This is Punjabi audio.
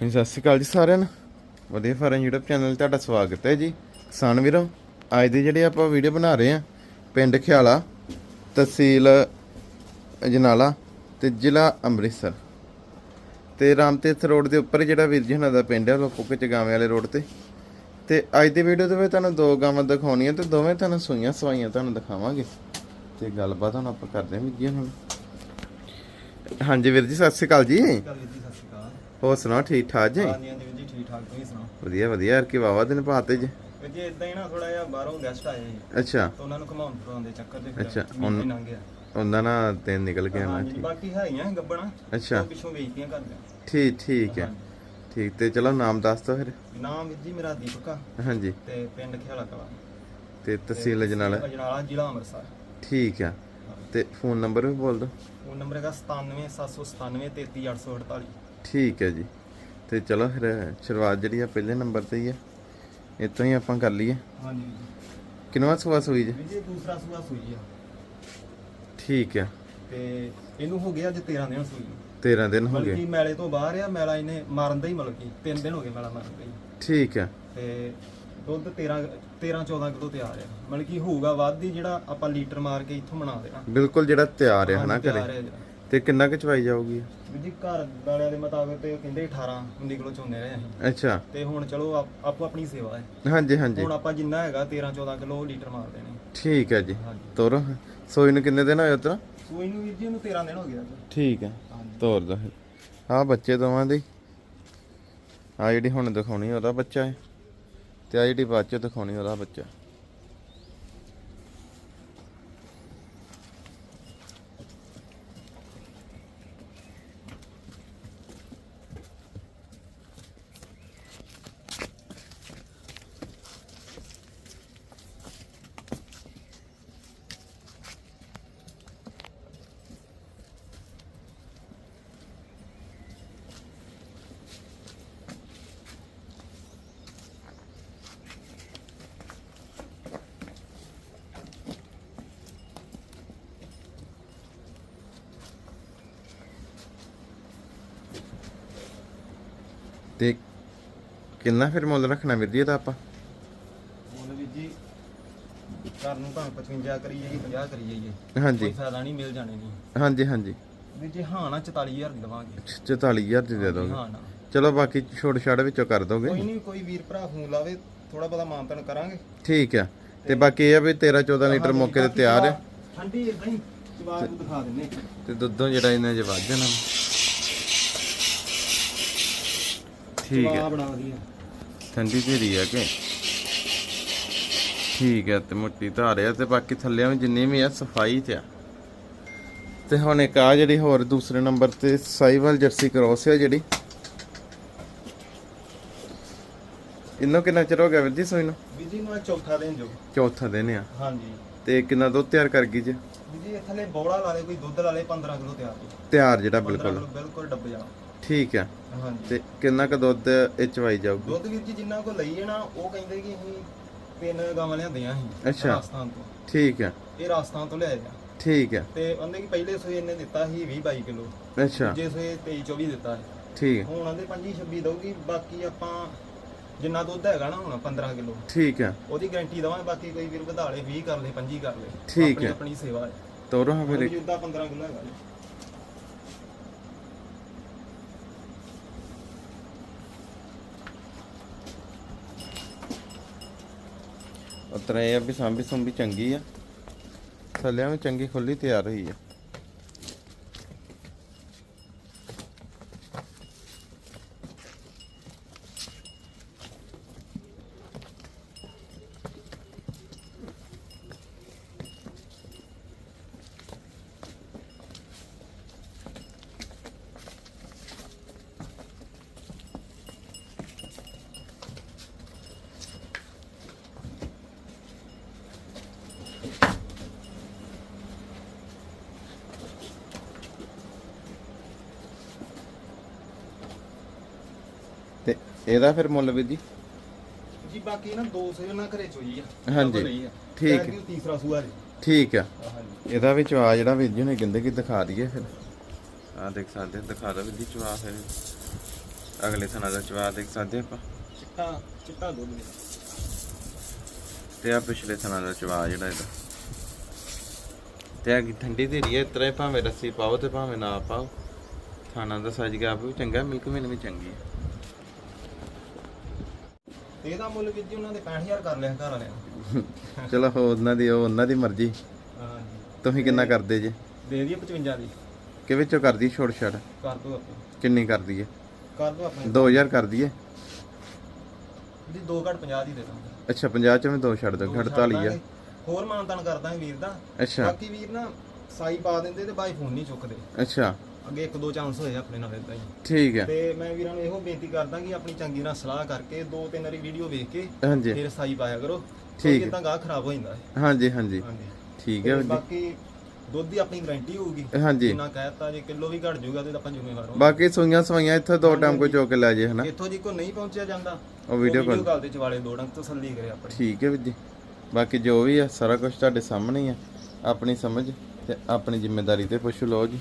ਹਾਂਜੀ, ਸਤਿ ਸ਼੍ਰੀ ਅਕਾਲ ਜੀ ਸਾਰਿਆਂ ਨੂੰ। ਵਧੀਆ ਫਾਰਮ YouTube ਚੈਨਲ ਤੁਹਾਡਾ ਸਵਾਗਤ ਹੈ ਜੀ। ਕਿਸਾਨ ਵੀਰੋ, ਅੱਜ ਦੀ ਜਿਹੜੀ ਆਪਾਂ ਵੀਡੀਓ ਬਣਾ ਰਹੇ ਆ ਪਿੰਡ ਖਿਆਲਾ, ਤਹਿਸੀਲ ਅਜਨਾਲਾ ਤੇ ਜ਼ਿਲ੍ਹਾ ਅੰਮ੍ਰਿਤਸਰ। ਤੇ ਰਾਮਤੀਰਥ ਰੋਡ ਦੇ ਉੱਪਰ ਜਿਹੜਾ ਵੀਰ ਜੀ ਹੁਣਾਂ ਦਾ ਪਿੰਡ ਹੈ ਲੋਪੋ ਚ ਗਾਵੇਂ ਵਾਲੇ ਰੋਡ ਤੇ। ਤੇ ਅੱਜ ਦੀ ਵੀਡੀਓ ਦੇ ਵਿੱਚ ਤੁਹਾਨੂੰ ਦੋ ਗਾਵਾਂ ਦਿਖਾਉਣੀਆਂ ਤੇ ਦੋਵੇਂ ਤੁਹਾਨੂੰ ਸੂਈਆਂ ਸਵਾਈਆਂ ਤੁਹਾਨੂੰ ਦਿਖਾਵਾਂਗੇ। ਤੇ ਗੱਲਬਾਤ ਹੁਣ ਆਪਾਂ ਕਰਦੇ ਹਾਂ ਵੀਰ ਜੀ ਹੁਣ ਹਾਂਜੀ ਵੀਰ ਜੀ, ਸਤਿ ਸ਼੍ਰੀ ਅਕਾਲ ਜੀ। ਜੀ, ਸਤਿ ਸ਼੍ਰੀ ਅਕਾਲ। ਹੋਰ ਸੁਣਾਓ ਠੀਕ ਠਾਕ ਜੀ? ਹਾਂਜੀ ਹਾਂਜੀ ਵੀਰ ਜੀ ਠੀਕ ਠਾਕ ਤੁਸੀਂ ਸੁਣਾਓ? ਵਧੀਆ ਵਧੀਆ ਯਾਰ ਕੀ ਵਾਵਾ ਦਿਨ ਪਾਤੇ ਜੀ? ਵੀਰ ਜੀ ਇਦਾਂ ਹੀ ਨਾ ਥੋੜਾ ਜਿਹਾ ਬਾਹਰੋਂ ਗੈਸਟ ਆਏ ਸੀ। ਅੱਛਾ। ਤਾਂ ਉਹਨਾਂ ਨੂੰ ਘਮਾਉਣ ਫਿਰਾਉਣ ਦੇ ਚੱਕਰ ਦੇ ਅੱਛਾ, ਫਿਰ ਹੁਣ- ਮਹੀਨੇ ਲੰਘ ਗਿਆ। ਉਹਨਾਂ ਨਾਲ ਦਿਨ ਨਿਕਲ ਗਿਆ ਨਾ ਹਾਂਜੀ ਠੀਕ। ਬਾਕੀ ਹੈਗੀਆਂ ਗੱਬਣਾ। ਅੱਛਾ। ਉਹ ਪਿੱਛੋਂ ਵੇਚਦੀਆਂ ਕਰਦੇ ਠੀਕ ਠੀਕ ਹੈ। ਠੀਕ ਤੇ ਚਲੋ ਨਾਮ ਦੱਸ ਦੋ ਫਿਰ। ਨਾਮ ਵੀਰ ਜੀ ਮੇਰਾ ਦੀਪਕ ਆ। ਹਾਂਜੀ। ਤੇ ਪਿੰਡ ਖਿਆਲਾ ਕਲਾ ਤੇ ਤਹਿਸੀਲ ਅਜਨਾਲਾ। ਅਜਨਾਲਾ ਜ਼ਿਲ੍ਹਾ ਅੰਮ੍ਰਿਤਸਰ। ਠੀਕ ਆ। ਤੇ ਫੋਨ ਨੰਬਰ ਵੀ ਬੋਲ ਦੋ ਫੋਨ ਨੰਬਰ ਹੈਗਾ 97797 33848 ਠੀਕ ਹੈ ਜੀ। ਤੇ ਚਲੋ ਫਿਰ ਸ਼ੁਰੂਆਤ ਜਿਹੜੀ ਆ ਪਹਿਲੇ ਨੰਬਰ ਤੇ ਹੀ ਆ। ਇਤੋਂ ਹੀ ਆਪਾਂ ਕਰ ਲਈਏ। ਹਾਂਜੀ। ਕਿੰਨਵਾਂ ਸੂਆ ਸੂਈ ਜੀ? ਜੀ ਦੂਸਰਾ ਸੂਆ ਸੂਈ ਆ। ਠੀਕ ਆ। ਤੇ ਇਹਨੂੰ ਹੋ ਗਿਆ ਅੱਜ 13 ਦਿਨ ਸੂਈ। ਨੂੰ। 13 ਦਿਨ ਹੋ ਗਏ। ਕਿ ਮੈਲੇ ਤੋਂ ਬਾਹਰ ਆ ਮੈਲਾ ਇਹਨੇ ਮਾਰਨ ਦਾ ਹੀ ਮਤਲਬ ਕਿ 3 ਦਿਨ ਹੋ ਗਏ ਮੈਲਾ ਮਾਰਨ ਦਾ ਠੀਕ ਆ। ਤੇ ਦੁੱਧ 13 13 14 ਕਿਲੋ ਤਿਆਰ ਆ ਮਤਲਬ ਕਿ ਹੋਊਗਾ ਵੱਧ ਹੀ ਜਿਹੜਾ ਆਪਾਂ ਲੀਟਰ ਮਾਰ ਕੇ ਇੱਥੋਂ ਬਣਾ ਦੇਣਾ ਬਿਲਕੁਲ ਜਿਹੜਾ ਤਿਆਰ ਹੈ ਹਨਾ ਘਰੇ? ਹੈ ਜਿਹੜਾ। ਤੇ ਕਿੰਨਾ ਕੁ ਚਵਾਈ ਜਾਊਗੀ? ਵੀਰ ਜੀ ਘਰ ਵਾਲਿਆਂ ਦੇ ਮੁਤਾਬਕ ਤੇ ਉਹ ਕਹਿੰਦੇ 18 19 ਕਿਲੋ ਚੋਂਦੇ ਰਹੇ ਅਸੀਂ। ਅੱਛਾ। ਤੇ ਹੁਣ ਚਲੋ ਆਪ- ਆਪੋ ਆਪਣੀ ਸੇਵਾ ਹੈ। ਹਾਂਜੀ ਹਾਂਜੀ। ਹੁਣ ਆਪਾਂ ਜਿੰਨਾ ਹੈਗਾ 13 14 ਕਿਲੋ ਲੀਟਰ ਮਾਰ ਦੇਣੇ। ਠੀਕ ਹੈ ਜੀ। ਹਾਂਜੀ। ਤੋਰੋ। ਸੋਈ ਨੂੰ ਕਿੰਨੇ ਦਿਨ ਹੋਏ ਉਤਰਾ? ਸੂਈ ਨੂੰ ਵੀਰ ਜੀ ਨੂੰ 13 ਦਿਨ ਹੋ ਗਿਆ ਜੀ। ਠੀਕ ਹੈ। ਹਾਂਜੀ। ਤੋਰ ਦੋ ਆ ਬੱਚੇ ਦੋਵਾਂ ਦੇ। ਆ ਜਿਹੜੀ ਹੁਣ ਦਿਖਾਉਣੀ ਉਹਦਾ ਬੱਚਾ ਹੈ। ਤੇ ਆ ਜਿਹੜੀ ਬਾਅਦ ਚ ਦਿਖਾਉਣੀ ਉਹਦਾ ਬੱਚਾ। ਤੇ ਕਿੰਨਾ ਫਿਰ ਮੁੱਲ ਰੱਖਣਾ ਵੀਰ ਜੀ ਇਹਦਾ ਆਪਾਂ? ਹੁਣ ਵੀਰ ਜੀ ਘਰ ਨੂੰ ਭਾਵੇਂ 55 ਕਰੀ ਜਾਈਏ 50 ਕਰੀ ਜਾਈਏ ਹਾਂਜੀ। ਕੋਈ ਫਾਇਦਾ ਨਹੀਂ ਮਿਲ ਜਾਣੇ ਨਹੀਂ। ਹਾਂਜੀ ਹਾਂਜੀ। ਵੀਰ ਜੀ ਹਾਂ ਨਾ 44000 ਦੇਵਾਂਗੇ। 44000 ਦੀ ਦੇ ਦੋਗੇ। ਹਾਂ ਨਾ। ਚਲੋ ਬਾਕੀ ਛੋੜ ਛਾੜ ਵਿੱਚੋਂ ਕਰ ਦੋਗੇ। ਕੋਈ ਨਹੀਂ ਕੋਈ ਵੀਰ ਭਰਾ ਫੋਨ ਲਾਵੇ ਥੋੜਾ ਬਹੁਤਾ ਮਾਨਤਨ ਕਰਾਂਗੇ। ਠੀਕ ਆ। ਤੇ ਬਾਕੀ ਇਹ ਆ ਵੀ 13 14 ਲੀਟਰ ਮੌਕੇ ਤੇ ਤਿਆਰ ਹੈ। ਠੰਡੀ ਇਦਾਂ ਹੀ ਜਵਾਬ ਦਿਖਾ ਦਿੰਨੇ ਤੇ ਦੁੱਧੋਂ ਜਿਹੜਾ ਇਹਨਾਂ 'ਚ ਵੱਧ ਜਾਣਾ। ਠੀਕ ਹੈ। ਬਣਾ ਦਿਆ ਠੰਡੀ ਧੀਰੀ ਆ ਕਿ? ਠੀਕ ਹੈ ਤੇ ਮੋਟੀ ਧਾਰ ਆ ਤੇ ਬਾਕੀ ਥੱਲੇ ਵੀ ਜਿੰਨੀ ਵੀ ਆ ਸਫ਼ਾਈ ਤੇ ਆ। ਤੇ ਹੁਣ ਇੱਕ ਆ ਜਿਹੜੀ ਹੋਰ ਦੂਸਰੇ ਨੰਬਰ ਤੇ ਸਾਈਵਲ ਜਰਸੀ ਕ੍ਰੋਸ ਹੈ ਜਿਹੜੀ। ਇਹਨੂੰ ਕਿੰਨਾ ਚਿਰ ਹੋ ਗਿਆ ਵੀਰ ਜੀ ਸੋਈ ਨੂੰ? ਵੀਰ ਜੀ ਨੂੰ ਚੌਥਾ ਦਿਨ ਜੋ। ਚੌਥਾ ਦਿਨ ਆ। ਹਾਂਜੀ। ਤੇ ਕਿੰਨਾ ਦੁੱਧ ਤਿਆਰ ਕਰ ਗਈ ਜੀ? ਜੀ ਥੱਲੇ ਬੌੜਾ ਲਾ ਦੇ ਕੋਈ ਦੁੱਧ ਲਾ ਲੇ 15 ਕਿਲੋ ਤਿਆਰ। ਤਿਆਰ ਜਿਹੜਾ 15 ਬਿਲਕੁਲ। ਕਿਲੋ ਬਿਲਕੁਲ ਡੱਬ ਜਾ ਠੀਕ ਆ। ਹਾਂਜੀ। ਤੇ ਕਿੰਨਾ ਕੁ ਦੁੱਧ ਇਹ ਚਵਾਈ ਜਾਊਗੀ? ਦੁੱਧ ਵੀਰ ਜੀ ਜਿੰਨਾ ਕੋ ਲਈ ਜਾਣਾ ਉਹ ਕਹਿੰਦੇ ਕਿ ਅਸੀਂ ਤਿੰਨ ਗਾਵਾਂ ਲਿਆਂਦੀਆਂ ਸੀ ਅੱਛਾ। ਰਾਜਸਥਾਨ ਤੋਂ। ਠੀਕ ਆ ਇਹ ਰਾਜਸਥਾਨ ਤੋਂ ਲਿਆਏ ਆ। ਠੀਕ ਆ ਤੇ ਉਹਨੇ ਕਿ ਪਹਿਲੇ ਸੋਏ ਇਹਨੇ ਦਿੱਤਾ ਸੀ 20 22 ਕਿਲੋ ਅੱਛਾ। ਦੂਜੇ ਸੋਏ 23 24 ਦਿੱਤਾ ਸੀ। ਠੀਕ ਆ, ਹੁਣ ਆਂਦੇ 25 26 ਦਊਗੀ ਬਾਕੀ ਆਪਾਂ ਜਿੰਨਾ ਦੁੱਧ ਹੈਗਾ ਨਾ ਹੁਣ 15 ਕਿਲੋ ਠੀਕ ਆ ਉਹਦੀ ਗਾਰੰਟੀ ਦਵਾਂਗੇ ਬਾਕੀ ਕੋਈ ਵੀਰ ਵਧਾ ਲੇ 20 ਕਰ ਲੇ 25 ਕਰ ਲੇ। ਠੀਕ ਹੈ। ਆਪਣੀ ਸੇਵਾ ਹੈ। ਤੋਰੋ ਹਾਂ ਫਿਰ ਇੱਕ। ਜਿੱਦਾਂ 15 ਕਿਲੋ ਹੈਗਾ। ਜੀ। ਉਤਰਾ ਇਹ ਆ ਵੀ ਸਾਂਭੀ ਸੁੰਭੀ ਚੰਗੀ ਆ। ਥੱਲਿਆਂ ਵੀ ਚੰਗੀ ਖੁੱਲੀ ਤਿਆਰ ਹੋਈ ਆ। ਤੇ ਇਹਦਾ ਫਿਰ ਮੁੱਲ ਵੀਰ ਜੀ? ਜੀ ਬਾਕੀ ਨਾ 200 ਉਹਨਾਂ ਘਰੇ ਚੋਈ ਆ। ਹਾਂਜੀ। ਆ। ਠੀਕ ਕੇ ਉਹ ਤੀਸਰਾ ਸੂਆ ਜੀ। ਠੀਕ ਆ। ਹਾਂਜੀ। ਇਹਦਾ ਵੀ ਚਵਾ ਜਿਹੜਾ ਵੀਰ ਜੀ ਨੇ ਕਹਿੰਦੇ ਕਿ ਦਿਖਾ ਦਈਏ ਫਿਰ। ਆ ਦੇਖ ਸਕਦੇ ਦਿਖਾ ਦੋ ਵੀਰ ਜੀ ਚਵਾ ਫਿਰ। ਅਗਲੇ ਥਣਾ ਦਾ ਚਵਾ ਦੇਖ ਸਕਦੇ ਆਪਾਂ। ਚਿੱਟਾ ਚਿੱਟਾ ਦੁੱਧ ਨੇ ਤੇ ਆ ਪਿਛਲੇ ਥਣਾ ਦਾ ਚਵਾ ਜਿਹੜਾ ਇਹਦਾ। ਤੇ ਆ ਠੰਡੀ ਧੀਰੀ ਹੈ ਇਸ ਤਰ੍ਹਾਂ ਹੀ ਭਾਵੇਂ ਰੱਸੀ ਪਾਓ ਤੇ ਭਾਵੇਂ ਨਾ ਪਾਓ। ਥਾਣਾ ਦਾ ਸਾਈਜ਼ ਗੈਪ ਵੀ ਚੰਗਾ ਮਿਲਕ ਮੇਨ ਵੀ ਚੰਗੀ ਹੈ ਤੇ ਇਹਦਾ ਮੁੱਲ ਵੀ ਜੀ ਉਹਨਾਂ ਦੇ 65000 ਕਰ ਲਿਆ ਘਰ ਵਾਲਿਆਂ ਨੇ। ਚਲੋ ਉਹ ਉਹਨਾਂ ਦੀ ਉਹ ਉਹਨਾਂ ਦੀ ਮਰਜ਼ੀ। ਹਾਂਜੀ। ਤੁਸੀਂ ਕਿੰਨਾ ਕਰਦੇ ਜੇ? ਦੇ ਦਈਏ 55 ਦੀ। ਕਿ ਵਿੱਚੋਂ ਕਰਦੀ ਛੋੜ ਛੜ ਕਰ ਦੋ ਆਪਾਂ। ਕਿੰਨੀ ਕਰਦੀ ਹੈ ਕਰ ਦੋ ਆਪਣੇ 2000 ਕਰਦੀ ਹੈ ਜੀ 2 ਘੱਟ 50 ਦੀ ਦੇ ਦਾਂਗੇ। ਅੱਛਾ 50 ਚ ਵੀ ਦੋ ਛੱਡ ਦੋ ਦੋ ਛੱਡ 48 ਆ। ਹੋਰ ਮਾਨਤਾਨ ਕਰਦਾਂਗੇ ਵੀਰ ਦਾ। ਅੱਛਾ। ਬਾਕੀ ਵੀਰ ਨਾ ਸਾਈ ਪਾ ਦਿੰਦੇ ਤੇ ਬਾਈ ਫੋਨ ਨਹੀਂ ਚੁੱਕਦੇ। ਅੱਛਾ। ਅੱਗੇ ਇੱਕ ਦੋ ਚਾਂਸ ਹੋਏ ਆਪਣੇ ਨਾਲ ਇਦਾਂ ਹੀ। ਠੀਕ ਹੈ ਤੇ ਮੈਂ ਵੀਰਾਂ ਨੂੰ ਇਹੋ ਬੇਨਤੀ ਕਰਦਾ ਕਿ ਆਪਣੀ ਚੰਗੀ ਨਾਲ ਸਲਾਹ ਕਰਕੇ ਦੋ ਤਿੰਨ ਵਾਰੀ ਵੀਡੀਓ ਵੇਖ ਕੇ ਹਾਂਜੀ। ਫਿਰ ਸਾਈ ਪਾਇਆ ਕਰੋ। ਠੀਕ ਹੈ। ਇਦਾਂ ਗਾਹ ਖਰਾਬ ਹੋ ਜਾਂਦਾ ਹੈ। ਹਾਂਜੀ ਹਾਂਜੀ। ਹਾਂਜੀ। ਠੀਕ ਹੈ ਤੇ ਜੀ ਬਾਕੀ ਦੁੱਧ ਦੀ ਆਪਣੀ ਗਾਰੰਟੀ ਹੋਊਗੀ। ਹਾਂਜੀ। ਜਿੰਨਾ ਕਹਿਤਾ ਜੇ ਕਿਲੋ ਵੀ ਘਟ ਜਾਊਗਾ ਤੇ ਆਪਾਂ ਜ਼ਿੰਮੇਵਾਰ ਹਾਂ ਬਾਕੀ ਸੂਈਆਂ ਸਵਾਈਆਂ ਇੱਥੇ ਦੋ ਟਾਈਮ ਕੋਈ ਚੋਕ ਕੇ ਲੈ ਜੇ ਹਨਾ? ਇੱਥੋਂ ਜੀ ਕੋਈ ਨਹੀਂ ਪਹੁੰਚਿਆ ਜਾਂਦਾ। ਉਹ ਵੀਡੀਓ ਕਾਲ। ਕਾਲ ਤੇ ਚਵਾਲੇ ਦੋ ਡੰਗ ਤਸੱਲੀ ਕਰੇ ਆਪਣੀ। ਠੀਕ ਹੈ ਵੀਰ ਜੀ। ਬਾਕੀ ਜੋ ਵੀ ਆ ਸਾਰਾ ਕੁਝ ਤੁਹਾਡੇ ਸਾਹਮਣੇ ਹੀ ਆ। ਆਪਣੀ ਸਮਝ ਤੇ ਆਪਣੀ ਜ਼ਿੰਮੇਵਾਰੀ ਤੇ ਪੁੱਛ ਲਓ ਜੀ।